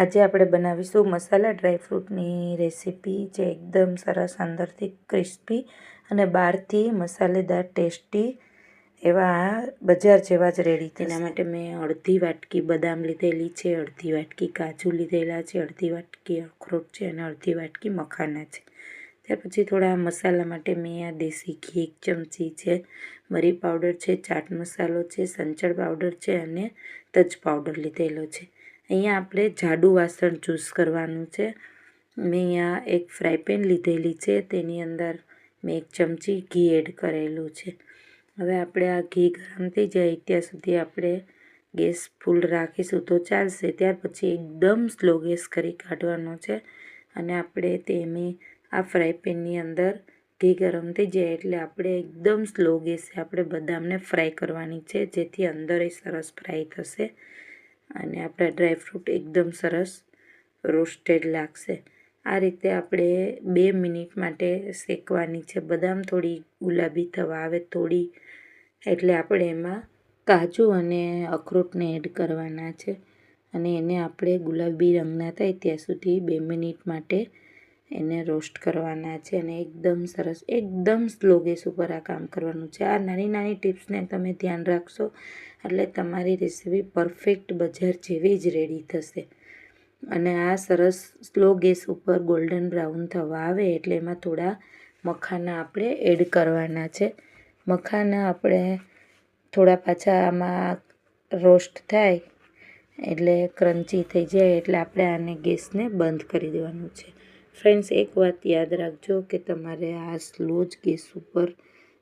આજે આપણે બનાવીશું મસાલા ડ્રાયફ્રૂટની રેસીપી જે એકદમ સરસ, અંદરથી ક્રિસ્પી અને બહારથી મસાલેદાર, ટેસ્ટી એવા બજાર જેવા જ રેડી તેના માટે મેં અડધી વાટકી બદામ લીધેલી છે, અડધી વાટકી કાજુ લીધેલા છે, અડધી વાટકી અખરોટ છે અને અડધી વાટકી મખાના છે. ત્યાર પછી થોડા મસાલા માટે મેં આ દેશી ઘી એક ચમચી છે, મરી પાવડર છે, ચાટ મસાલો છે, સંચળ પાવડર છે અને તજ પાવડર લીધેલો છે. અહીંયા આપણે જાડું વાસણ ચૂઝ કરવાનું છે. મેં અહીંયા એક ફ્રાય પેન લીધેલી છે. તેની અંદર મેં એક ચમચી ઘી એડ કરેલું છે. હવે આપણે આ ઘી ગરમ થઈ જાય ત્યાં સુધી આપણે ગેસ ફૂલ રાખીશું તો ચાલશે. ત્યાર પછી એકદમ સ્લો ગેસ કરી કાઢવાનો છે અને આપણે તેની આ ફ્રાય પેનની અંદર ઘી ગરમ થઈ જાય એટલે આપણે એકદમ સ્લો ગેસે આપણે બદામને ફ્રાય કરવાની છે જેથી અંદર એ સરસ ફ્રાય થશે. અને આપણા ડ્રાયફ્રૂટ એકદમ સરસ રોસ્ટેડ લાગશે. આ રીતે આપણે બે મિનિટ માટે શેકવાની છે. બદામ થોડી ગુલાબી થવા આવે થોડી, એટલે આપણે એમાં કાજુ અને અખરોટને એડ કરવાના છે. અને એને આપણે ગુલાબી રંગના થાય ત્યાં સુધી બે મિનિટ માટે એને રોસ્ટ કરવાના છે અને એકદમ સરસ, એકદમ સ્લો ગેસ ઉપર આ કામ કરવાનું છે. આ નાની નાની ટિપ્સને તમે ધ્યાન રાખશો એટલે તમારી રેસીપી પરફેક્ટ બજાર જેવી જ રેડી થશે. અને આ સરસ સ્લો ગેસ ઉપર ગોલ્ડન બ્રાઉન થવા આવે એટલે એમાં થોડા મખાના આપણે એડ કરવાના છે. મખાના આપણે થોડા પાછા આમાં રોસ્ટ થાય એટલે ક્રન્ચી થઈ જાય એટલે આપણે આને ગેસને બંધ કરી દેવાનું છે. ફ્રેન્ડ્સ એક વાત યાદ રાખજો કે તમારે આ સ્લો જ ગેસ ઉપર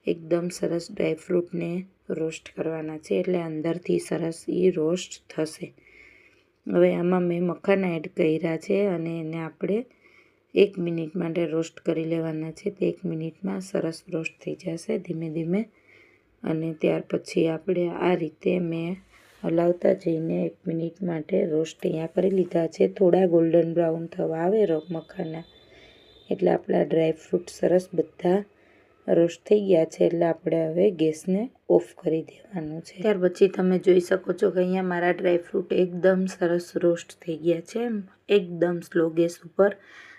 એકદમ સરસ ડ્રાયફ્રૂટને રોસ્ટ કરવાના છે એટલે અંદરથી સરસ એ રોસ્ટ થશે. હવે આમાં મેં મખાન એડ કર્યા છે અને એને આપણે એક મિનિટ માટે રોસ્ટ કરી લેવાના છે. તે એક મિનિટમાં સરસ રોસ્ટ થઈ જશે ધીમે ધીમે અને ત્યાર પછી આપણે આ રીતે મેં હલાવતા જઈને એક મિનિટ માટે રોસ્ટ અહીંયા કરી લીધા છે. થોડા ગોલ્ડન બ્રાઉન થવા આવે મખાના. એટલે આપણા ડ્રાયફ્રૂટ સરસ બધા રોસ્ટ થઈ ગયા છે. એટલે આપણે હવે ગેસને ઓફ કરી દેવાનું છે. ત્યાર પછી તમે જોઈ શકો છો કે અહીંયા મારા ડ્રાયફ્રૂટ એકદમ સરસ રોસ્ટ થઈ ગયા છે. એકદમ સ્લો ગેસ ઉપર.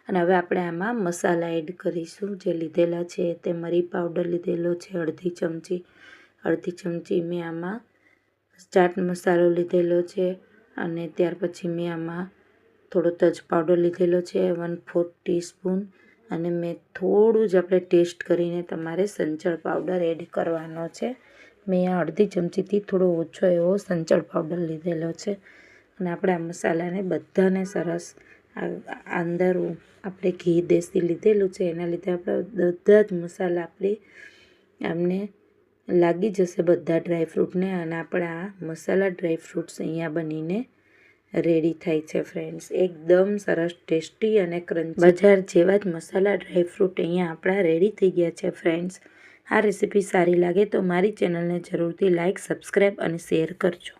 અને હવે આપણે આમાં મસાલા એડ કરીશું જે લીધેલા છે. તે મરી પાવડર લીધેલો છે. અડધી ચમચી અડધી ચમચી મેં આમાં ચાટ મસાલો લીધેલો છે અને ત્યાર પછી મેં આમાં થોડો તજ પાવડર લીધેલો છે વન ફોર્થ ટીસ્પૂન અને મેં થોડું જ આપણે ટેસ્ટ કરીને તમારે સંચળ પાવડર એડ કરવાનો છે. મેં આ અડધી ચમચીથી થોડો ઓછો એવો સંચળ પાવડર લીધેલો છે. અને આપણે આ મસાલાને બધાને સરસ અંદર આપણે ઘી દેશી લીધેલું છે, એના લીધે આપણે બધા જ મસાલા આપણે આમને લાગી જશે બધા ડ્રાયફ્રૂટને અને આપણા મસાલા ડ્રાયફ્રૂટ્સ અહીંયા બનીને રેડી થાય છે ફ્રેન્ડ્સ એકદમ સરસ, ટેસ્ટી અને ક્રંચ બજાર જેવા જ મસાલા ડ્રાયફ્રૂટ અહીંયા આપણા રેડી થઈ ગયા છે ફ્રેન્ડ્સ આ રેસીપી સારી લાગે તો મારી ચેનલને જરૂરથી લાઇક સબસ્ક્રાઈબ અને શેર કરજો.